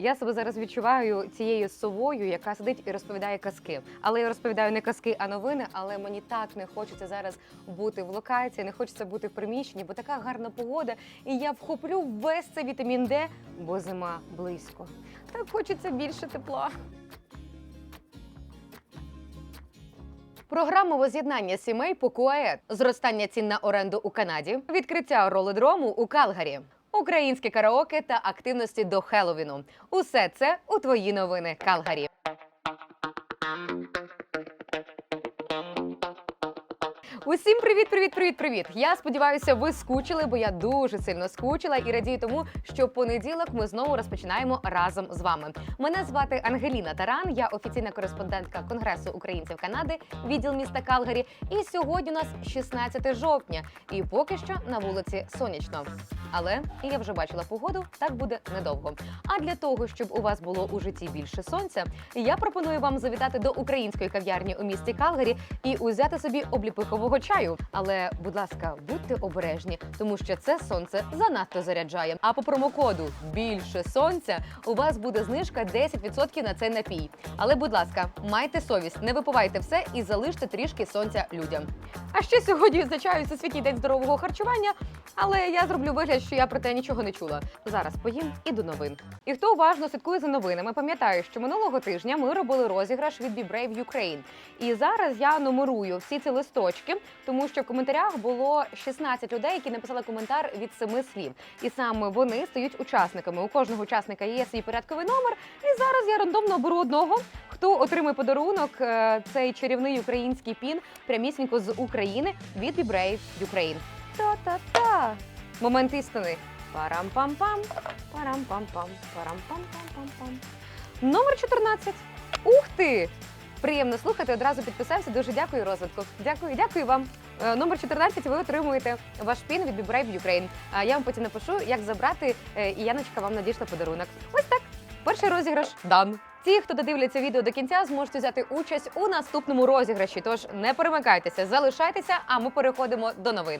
Я себе зараз відчуваю цією совою, яка сидить і розповідає казки. Але я розповідаю не казки, а новини. Але мені так не хочеться зараз бути в локації, не хочеться бути в приміщенні, бо така гарна погода, і я вхоплю весь цей вітамін Д, бо зима близько. Так хочеться більше тепла. Програма воз'єднання сімей по КУАЕД, зростання цін на оренду у Канаді, відкриття ролодрому у Калгарі, українське караоке та активності до Хеловіну. Усе це у твої новини Калгарі. Усім привіт, привіт, привіт, привіт! Я сподіваюся, ви скучили, бо я дуже сильно скучила і радію тому, що понеділок ми знову розпочинаємо разом з вами. Мене звати Ангеліна Таран, я офіційна кореспондентка Конгресу українців Канади, відділ міста Калгарі. І сьогодні у нас 16 жовтня, і поки що на вулиці сонячно. Але я вже бачила погоду, так буде недовго. А для того, щоб у вас було у житті більше сонця, я пропоную вам завітати до української кав'ярні у місті Калгарі і узяти собі обліпихового чаю. Але, будь ласка, будьте обережні, тому що це сонце занадто заряджає. А по промокоду більше сонця у вас буде знижка 10% на цей напій. Але, будь ласка, майте совість, не випивайте все і залиште трішки сонця людям. А ще сьогодні відзначаю Всесвітній день здорового харчування, але я зроблю вигляд, що я про те нічого не чула. Зараз поїм і до новин. І хто уважно слідкує за новинами, пам'ятає, що минулого тижня ми робили розіграш від Be Brave Ukraine. І зараз я нумерую всі ці листочки, тому що в коментарях було 16 людей, які написали коментар від семи слів. І саме вони стають учасниками. У кожного учасника є свій порядковий номер. І зараз я рандомно оберу одного. Хто отримає подарунок е, цей чарівний український пін прямісінько з України від Brave Ukraine. Та-та-та! Момент істини. Парам-пам-пам, парам-пам-пам, парам-пам-пам-пам-пам. Номер 14. Ух ти! Приємно слухати, одразу підписався. Дуже дякую розвитку. Дякую, дякую вам. Е, Номер 14 ви отримуєте ваш пін від Be Ukraine. Я вам потім напишу, як забрати, е, і Яночка вам надійшла подарунок. Ось так. Перший розіграш дан. Ті, хто додивляться відео до кінця, зможуть взяти участь у наступному розіграші. Тож не перемикайтеся, залишайтеся, а ми переходимо до новин.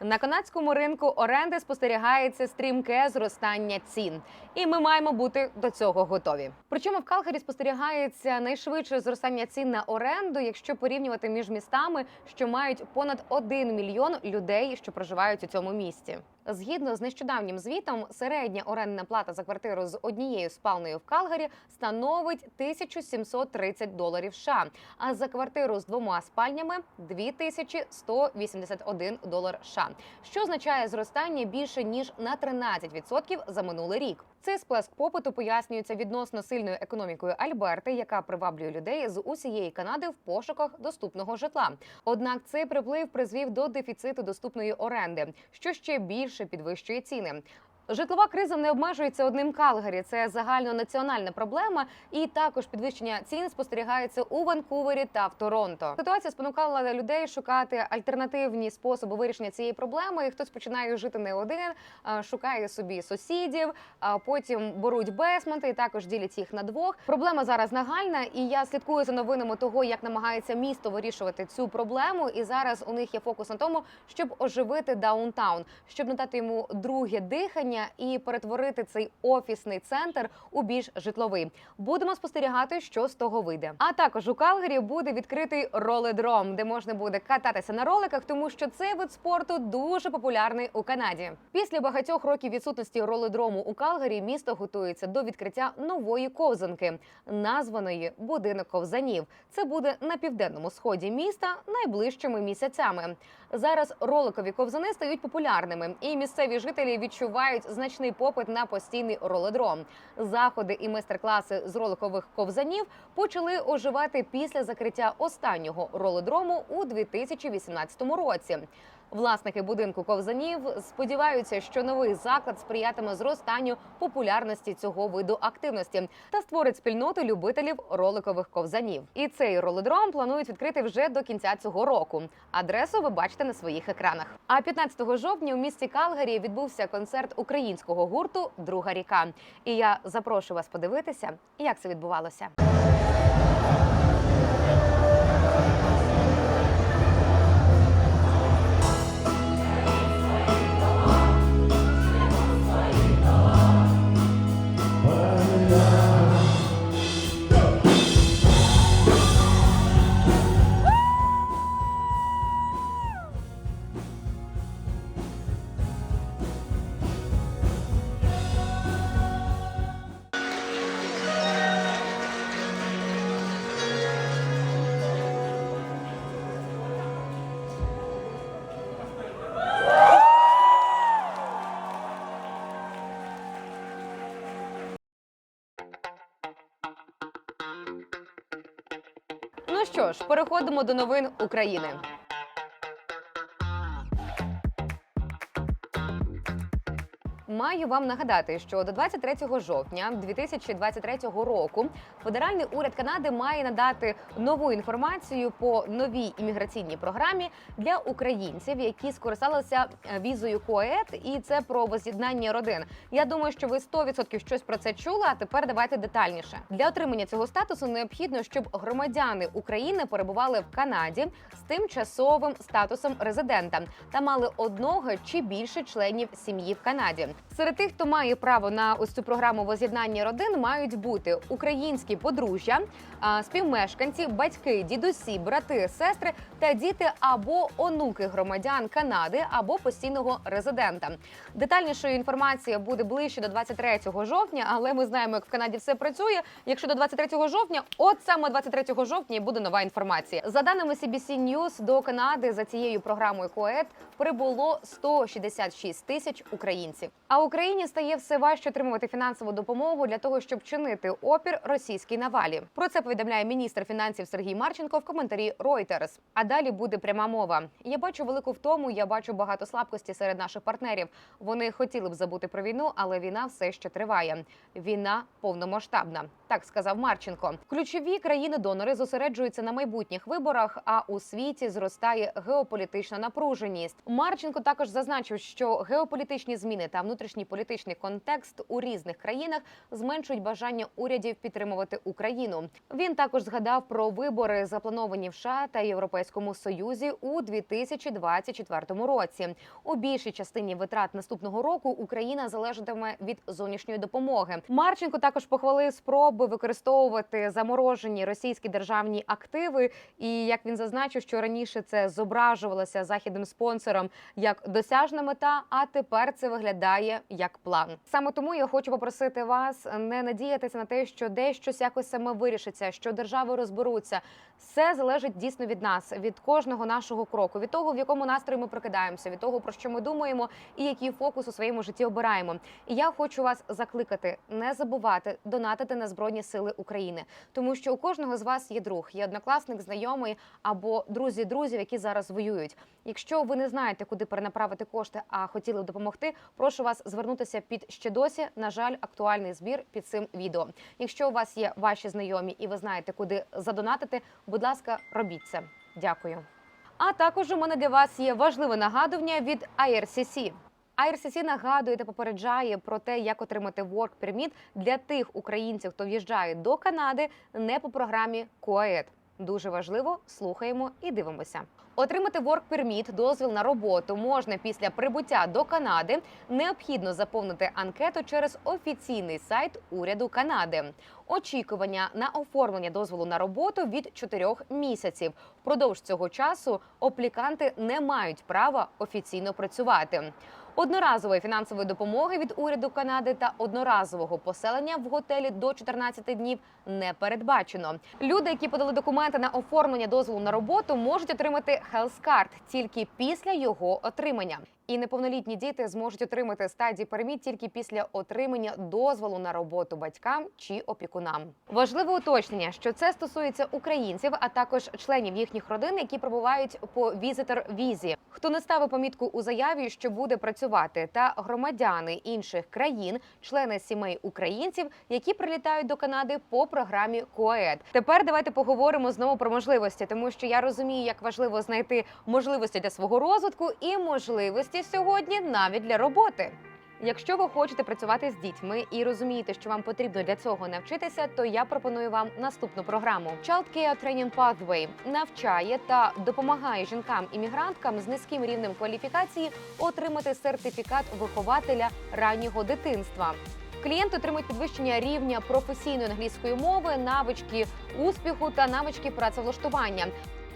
На канадському ринку оренди спостерігається стрімке зростання цін, і ми маємо бути до цього готові. Причому в Калгарі спостерігається найшвидше зростання цін на оренду, якщо порівнювати між містами, що мають понад 1 мільйон людей, що проживають у цьому місті. Згідно з нещодавнім звітом, середня орендна плата за квартиру з однією спальною в Калгарі становить 1730 доларів США, а за квартиру з двома спальнями 2181 долар США, що означає зростання більше ніж на 13% за минулий рік. Цей сплеск попиту пояснюється відносно сильною економікою Альберти, яка приваблює людей з усієї Канади в пошуках доступного житла. Однак цей приплив призвів до дефіциту доступної оренди, що ще більше підвищує ціни. Житлова криза не обмежується одним Калгарі. Це загальнонаціональна проблема, і також підвищення цін спостерігається у Ванкувері та в Торонто. Ситуація спонукала людей шукати альтернативні способи вирішення цієї проблеми. І хтось починає жити не один, шукає собі сусідів, а потім беруть бесменти і також ділять їх на двох. Проблема зараз нагальна, і я слідкую за новинами того, як намагається місто вирішувати цю проблему. І зараз у них є фокус на тому, щоб оживити даунтаун, щоб надати йому друге дихання і перетворити цей офісний центр у більш житловий. Будемо спостерігати, що з того вийде. А також у Калгарі буде відкритий роледром, де можна буде кататися на роликах, тому що цей вид спорту дуже популярний у Канаді. Після багатьох років відсутності роледрому у Калгарі місто готується до відкриття нової ковзанки, названої будинок ковзанів. Це буде на південному сході міста найближчими місяцями. Зараз роликові ковзани стають популярними, і місцеві жителі відчувають значний попит на постійний ролодром. Заходи і майстер-класи з роликових ковзанів почали оживати після закриття останнього ролодрому у 2018 році. Власники будинку ковзанів сподіваються, що новий заклад сприятиме зростанню популярності цього виду активності та створить спільноту любителів роликових ковзанів. І цей роледром планують відкрити вже до кінця цього року. Адресу ви бачите на своїх екранах. А 15 жовтня у місті Калгарі відбувся концерт українського гурту Друга ріка. І я запрошую вас подивитися, як це відбувалося. Що ж, переходимо до новин України. Маю вам нагадати, що до 23 жовтня 2023 року федеральний уряд Канади має надати нову інформацію по новій імміграційній програмі для українців, які скористалися е, візою КОЕТ, і це про воз'єднання родин. Я думаю, що ви 100% щось про це чули. А тепер давайте детальніше. Для отримання цього статусу необхідно, щоб громадяни України перебували в Канаді з тимчасовим статусом резидента та мали одного чи більше членів сім'ї в Канаді. Серед тих, хто має право на ось цю програму воз'єднання родин, мають бути українські подружжя, співмешканці, батьки, дідусі, брати, сестри та діти або онуки громадян Канади або постійного резидента. Детальнішою інформація буде ближче до 23 жовтня, але ми знаємо, як в Канаді все працює. Якщо до 23 жовтня, от саме 23 жовтня і буде нова інформація. За даними CBC News, до Канади за цією програмою КОЕД прибуло 166 тисяч українців. А Україні стає все важче отримувати фінансову допомогу для того, щоб чинити опір російській навалі. Про це повідомляє міністр фінансів Сергій Марченко в коментарі Reuters. А далі буде пряма мова. Я бачу велику втому. Я бачу багато слабкості серед наших партнерів. Вони хотіли б забути про війну, але війна все ще триває. Війна повномасштабна. Так сказав Марченко. Ключові країни-донори зосереджуються на майбутніх виборах, а у світі зростає геополітична напруженість. Марченко також зазначив, що геополітичні зміни та внутрішній політичний контекст у різних країнах зменшують бажання урядів підтримувати Україну. Він також згадав про вибори, заплановані в США та Європейському Союзі у 2024 році. У більшій частині витрат наступного року Україна залежатиме від зовнішньої допомоги. Марченко також похвалив спроби використовувати заморожені російські державні активи. І як він зазначив, що раніше це зображувалося західним спонсором як досяжна мета, а тепер це виглядає як план. Саме тому я хочу попросити вас не надіятися на те, що десь щось якось саме вирішиться, що держави розберуться. Все залежить дійсно від нас, від кожного нашого кроку, від того, в якому настрої ми прокидаємося, від того, про що ми думаємо, і який фокус у своєму житті обираємо. І я хочу вас закликати не забувати донатити на збройні сили України, тому що у кожного з вас є друг, є однокласник, знайомий або друзі друзів, які зараз воюють. Якщо ви не знаєте, куди перенаправити кошти, а хотіли б допомогти, прошу вас звернутися під ще досі. На жаль, актуальний збір під цим відео. Якщо у вас є ваші знайомі і ви знаєте, куди задонатити, будь ласка, робіть це. Дякую. А також у мене для вас є важливе нагадування від IRCC. IRCC нагадує та попереджає про те, як отримати work permit для тих українців, хто в'їжджає до Канади не по програмі КОЕД. Дуже важливо, слухаємо і дивимося. Отримати work permit, дозвіл на роботу можна після прибуття до Канади. Необхідно заповнити анкету через офіційний сайт уряду Канади. Очікування на оформлення дозволу на роботу від 4 місяців. Впродовж цього часу опліканти не мають права офіційно працювати. Одноразової фінансової допомоги від уряду Канади та одноразового поселення в готелі до 14 днів не передбачено. Люди, які подали документи на оформлення дозволу на роботу, можуть отримати Card тільки після його отримання. І неповнолітні діти зможуть отримати стадії переміт тільки після отримання дозволу на роботу батькам чи опікунам. Важливе уточнення, що це стосується українців, а також членів їхніх родин, які перебувають по візитор візі. Хто не ставив помітку у заяві, що буде працювати, та громадяни інших країн, члени сімей українців, які прилітають до Канади по програмі КОЕД. Тепер давайте поговоримо знову про можливості, тому що я розумію, як важливо знайти можливості для свого розвитку і можливості сьогодні навіть для роботи. Якщо ви хочете працювати з дітьми і розумієте, що вам потрібно для цього навчитися, то я пропоную вам наступну програму. Child Care Training Pathway навчає та допомагає жінкам-іммігранткам з низьким рівнем кваліфікації отримати сертифікат вихователя раннього дитинства. Клієнти отримують підвищення рівня професійної англійської мови, навички успіху та навички працевлаштування.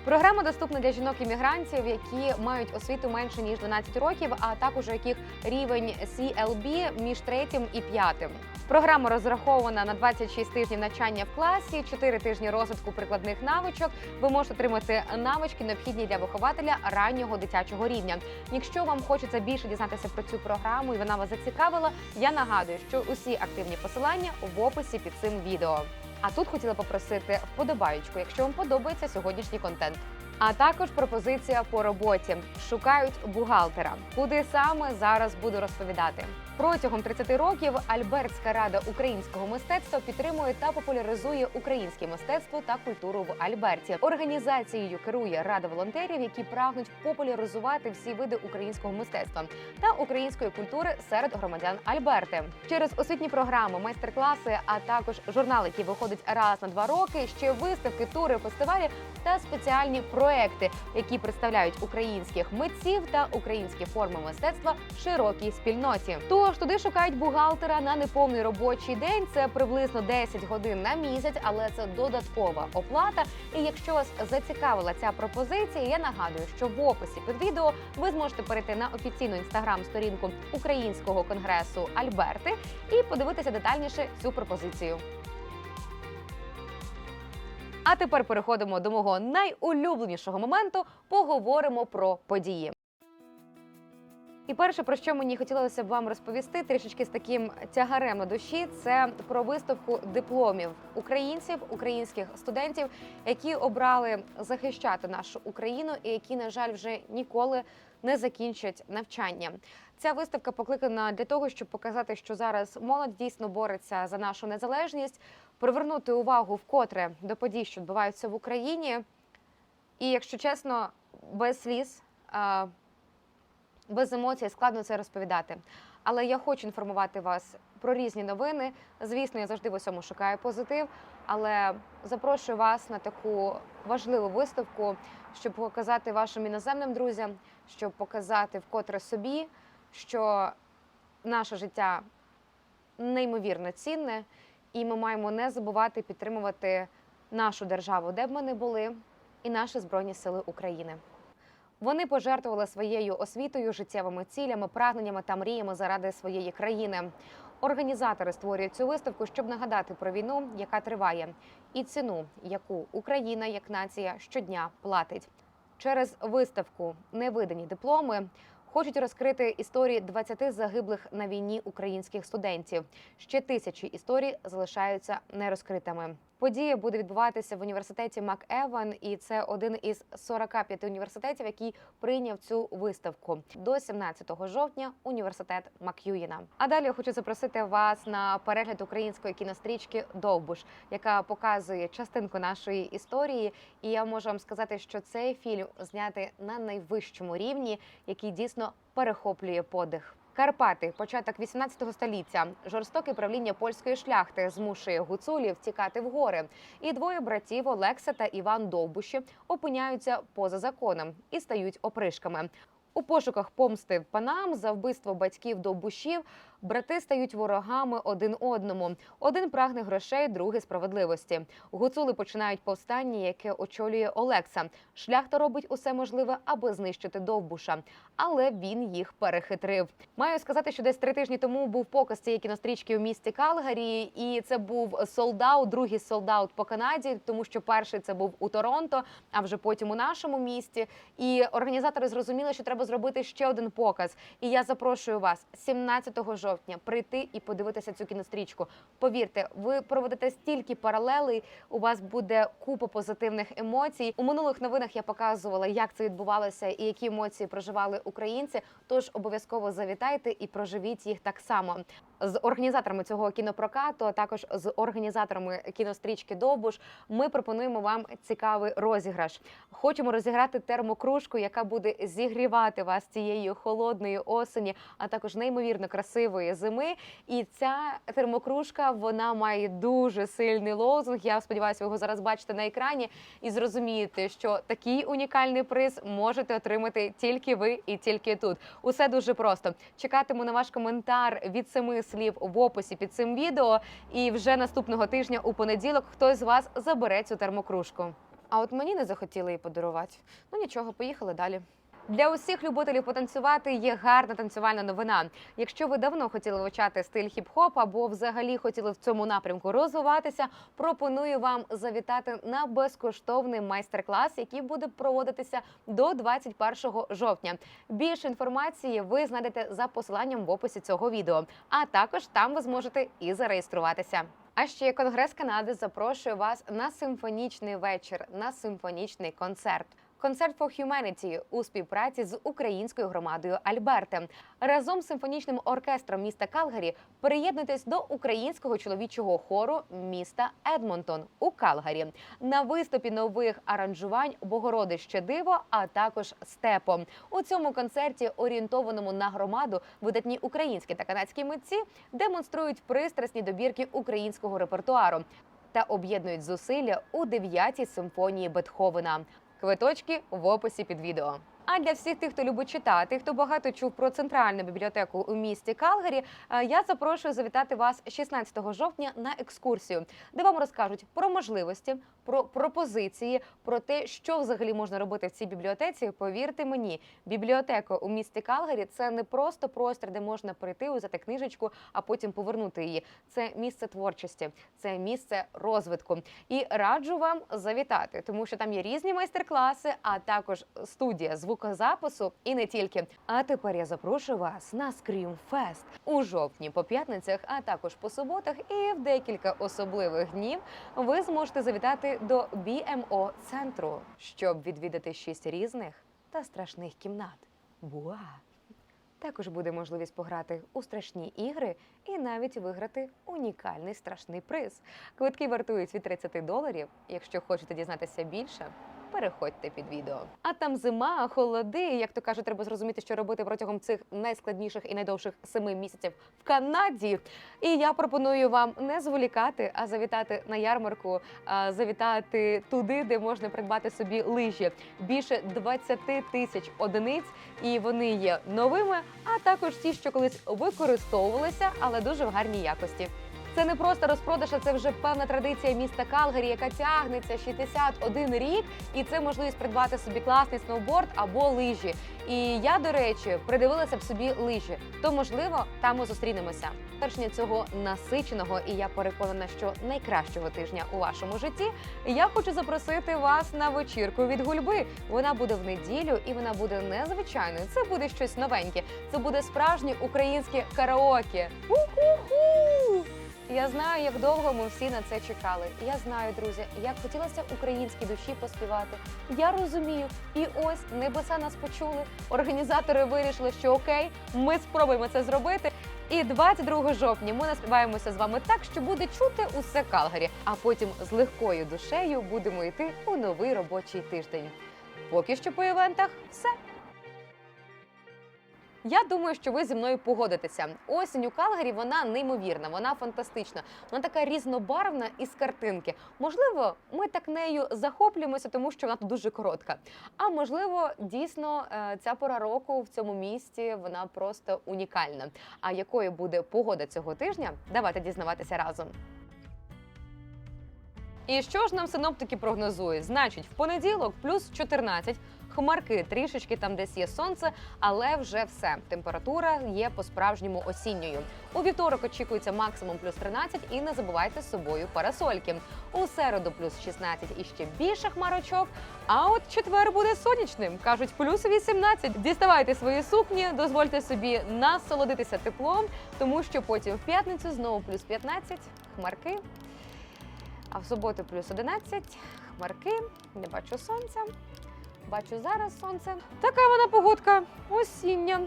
Програма доступна для жінок-іммігрантів, які мають освіту менше ніж 12 років, а також у яких рівень CLB між третім і п'ятим. Програма розрахована на 26 тижнів навчання в класі, 4 тижні розвитку прикладних навичок. Ви можете отримати навички, необхідні для вихователя раннього дитячого рівня. Якщо вам хочеться більше дізнатися про цю програму і вона вас зацікавила, я нагадую, що усі активні посилання в описі під цим відео. А тут хотіла попросити вподобаючку, якщо вам подобається сьогоднішній контент. А також пропозиція по роботі шукають бухгалтера. Куди саме зараз буду розповідати. Протягом 30 років Альбертська рада українського мистецтва підтримує та популяризує українське мистецтво та культуру в Альберті. Організацією керує рада волонтерів, які прагнуть популяризувати всі види українського мистецтва та української культури серед громадян Альберти. Через освітні програми, майстер-класи, а також журнал, який виходить раз на два роки, ще виставки, тури, фестивалі та спеціальні проекти, які представляють українських митців та українські форми мистецтва широкій спільноті. Тож туди шукають бухгалтера на неповний робочий день. Це приблизно 10 годин на місяць, але це додаткова оплата. І якщо вас зацікавила ця пропозиція, я нагадую, що в описі під відео ви зможете перейти на офіційну інстаграм-сторінку Українського конгресу Альберти і подивитися детальніше цю пропозицію. А тепер переходимо до мого найулюбленішого моменту. Поговоримо про події. І перше, про що мені хотілося б вам розповісти, трішечки з таким тягарем на душі, це про виставку дипломів українців, українських студентів, які обрали захищати нашу Україну і які, на жаль, вже ніколи не закінчать навчання. Ця виставка покликана для того, щоб показати, що зараз молодь дійсно бореться за нашу незалежність, привернути увагу вкотре до подій, що відбуваються в Україні. І, якщо чесно, без сліз, без емоцій складно це розповідати. Але я хочу інформувати вас про різні новини. Звісно, я завжди в усьому шукаю позитив, але запрошую вас на таку важливу виставку, щоб показати вашим іноземним друзям, щоб показати вкотре собі, що наше життя неймовірно цінне, і ми маємо не забувати підтримувати нашу державу, де б ми не були, і наші збройні сили України. Вони пожертвували своєю освітою, життєвими цілями, прагненнями та мріями заради своєї країни. Організатори створюють цю виставку, щоб нагадати про війну, яка триває, і ціну, яку Україна як нація щодня платить. Через виставку Невидані дипломи хочуть розкрити історії 20 загиблих на війні українських студентів. Ще тисячі історій залишаються нерозкритими. Подія буде відбуватися в університеті МакЕван, і це один із 45 університетів, який прийняв цю виставку до 17 жовтня. Університет Мак'юїна. А далі я хочу запросити вас на перегляд української кінострічки Довбуш, яка показує частинку нашої історії. І я можу вам сказати, що цей фільм знятий на найвищому рівні, який дійсно перехоплює подих. Карпати, початок 18 століття. Жорстоке правління польської шляхти змушує гуцулів тікати в гори. І двоє братів Олекса та Іван Довбуші опиняються поза законом і стають опришками. У пошуках помсти панам за вбивство батьків довбушів брати стають ворогами один одному. Один прагне грошей, другий справедливості. Гуцули починають повстання, яке очолює Олекса. Шляхта робить усе можливе, аби знищити довбуша, але він їх перехитрив. Маю сказати, що десь три тижні тому був показ цієї кінострічки у місті Калгарі, і це був солдат, другий солдат по Канаді, тому що перший це був у Торонто, а вже потім у нашому місті. І організатори зрозуміли, що треба зробити ще один показ. І я запрошую вас 17 жовтня прийти і подивитися цю кінострічку. Повірте, ви проведете стільки паралелей. У вас буде купа позитивних емоцій. У минулих новинах я показувала, як це відбувалося і які емоції проживали українці. Тож обов'язково завітайте і проживіть їх так само. З організаторами цього кінопрокату, а також з організаторами кінострічки Довбуш, ми пропонуємо вам цікавий розіграш. Хочемо розіграти термокружку, яка буде зігрівати вас цієї холодної осені, а також неймовірно красивої зими. І ця термокружка вона має дуже сильний лозунг. Я сподіваюся, ви його зараз бачите на екрані і зрозумієте, що такий унікальний приз можете отримати тільки ви і тільки тут. Усе дуже просто. Чекатиму на ваш коментар від семи слів в описі під цим відео. І вже наступного тижня у понеділок хтось з вас забере цю термокружку. А от мені не захотіли її подарувати. Ну нічого, поїхали далі. Для усіх любителів потанцювати є гарна танцювальна новина. Якщо ви давно хотіли вивчати стиль хіп-хоп або взагалі хотіли в цьому напрямку розвиватися, пропоную вам завітати на безкоштовний майстер-клас, який буде проводитися до 21 жовтня. Більше інформації ви знайдете за посиланням в описі цього відео. А також там ви зможете і зареєструватися. А ще Конгрес Канади запрошує вас на симфонічний вечір, на симфонічний концерт. Концерт for Humanity у співпраці з українською громадою Альберте разом з симфонічним оркестром міста Калгарі приєднуйтесь до українського чоловічого хору міста Едмонтон у Калгарі на виступі нових аранжувань Богородище Диво, а також степо. У цьому концерті, орієнтованому на громаду, видатні українські та канадські митці демонструють пристрасні добірки українського репертуару та об'єднують зусилля у дев'ятій симфонії Бетховена. Квиточки в описі під відео. А для всіх тих, хто любить читати, хто багато чув про центральну бібліотеку у місті Калгарі, е, я запрошую завітати вас 16 жовтня на екскурсію, де вам розкажуть про можливості, про пропозиції, про те, що взагалі можна робити в цій бібліотеці. Повірте мені, бібліотека у місті Калгарі це не просто простір, де можна прийти, взяти книжечку, а потім повернути її. Це місце творчості, це місце розвитку. І раджу вам завітати, тому що там є різні майстер-класи, а також студія звукозапису і не тільки. А тепер я запрошую вас на Fest у жовтні по п'ятницях, а також по суботах і в декілька особливих днів ви зможете завітати до BMO центру, щоб відвідати шість різних та страшних кімнат. Буа! Також буде можливість пограти у страшні ігри і навіть виграти унікальний страшний приз. Квитки вартують від 30 доларів. Якщо хочете дізнатися більше, переходьте під відео. А там зима, холоди. Як то кажуть, треба зрозуміти, що робити протягом цих найскладніших і найдовших семи місяців в Канаді. І я пропоную вам не зволікати, а завітати на ярмарку, а, завітати туди, де можна придбати собі лижі. Більше 20 тисяч одиниць, і вони є новими, а також ті, що колись використовувалися, але дуже в гарній якості. Це не просто розпродаж, а це вже певна традиція міста Калгарі, яка тягнеться 61 рік, і це можливість придбати собі класний сноуборд або лижі. І я, до речі, придивилася б собі лижі. То можливо, там ми зустрінемося. Першня цього насиченого, і я переконана, що найкращого тижня у вашому житті. Я хочу запросити вас на вечірку від гульби. Вона буде в неділю, і вона буде незвичайною. Це буде щось новеньке. Це буде справжнє українське караоке. У-ху-ху! Я знаю, як довго ми всі на це чекали. Я знаю, друзі, як хотілося українській душі поспівати. Я розумію, і ось небеса нас почули. Організатори вирішили, що окей, ми спробуємо це зробити. І 22 жовтня ми наспіваємося з вами так, що буде чути усе Калгарі. А потім з легкою душею будемо йти у новий робочий тиждень. Поки що по івентах все. Я думаю, що ви зі мною погодитеся. Осінь у Калгарі вона неймовірна, вона фантастична. Вона така різнобарвна із картинки. Можливо, ми так нею захоплюємося, тому що вона тут дуже коротка. А можливо, дійсно е, ця пора року в цьому місті вона просто унікальна. А якою буде погода цього тижня? Давайте дізнаватися разом. І що ж нам синоптики прогнозують? Значить, в понеділок плюс 14, хмарки трішечки там десь є сонце, але вже все. Температура є по-справжньому осінньою. У вівторок очікується максимум плюс 13 і не забувайте з собою парасольки. У середу плюс 16 і ще більше хмарочок. А от четвер буде сонячним. кажуть, плюс 18. Діставайте свої сукні, дозвольте собі насолодитися теплом, тому що потім в п'ятницю знову плюс 15, хмарки. А в суботу плюс 11, хмарки, не бачу сонця. Бачу зараз сонце. Така вона погодка осіння.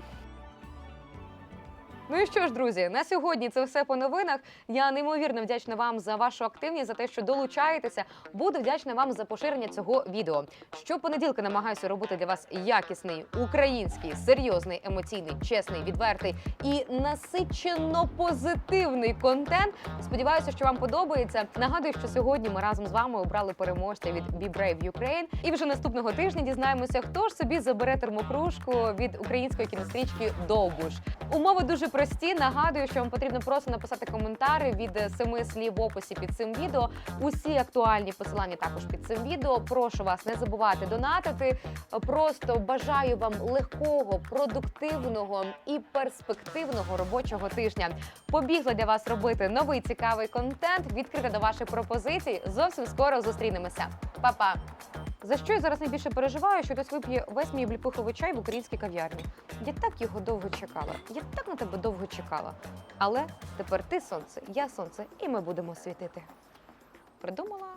Ну і що ж, друзі, на сьогодні це все по новинах. Я неймовірно вдячна вам за вашу активність, за те, що долучаєтеся. Буду вдячна вам за поширення цього відео. Щопонеділка намагаюся робити для вас якісний український, серйозний, емоційний, чесний, відвертий і насичено позитивний контент. Сподіваюся, що вам подобається. Нагадую, що сьогодні ми разом з вами обрали переможця від Be Brave Ukraine. І вже наступного тижня дізнаємося, хто ж собі забере термокружку від української кінострічки Довбуш. Умови дуже прості. Нагадую, що вам потрібно просто написати коментари від семи слів в описі під цим відео. Усі актуальні посилання також під цим відео. Прошу вас не забувати донатити. Просто бажаю вам легкого, продуктивного і перспективного робочого тижня. Побігла для вас робити новий цікавий контент. Відкрита до ваших пропозицій. Зовсім скоро зустрінемося. Па-па! За що я зараз найбільше переживаю, що хтось вип'є весь мій бліпуховий чай в українській кав'ярні. Я так його довго чекала. Я так на тебе довго чекала. Але тепер ти сонце, я сонце, і ми будемо світити. Придумала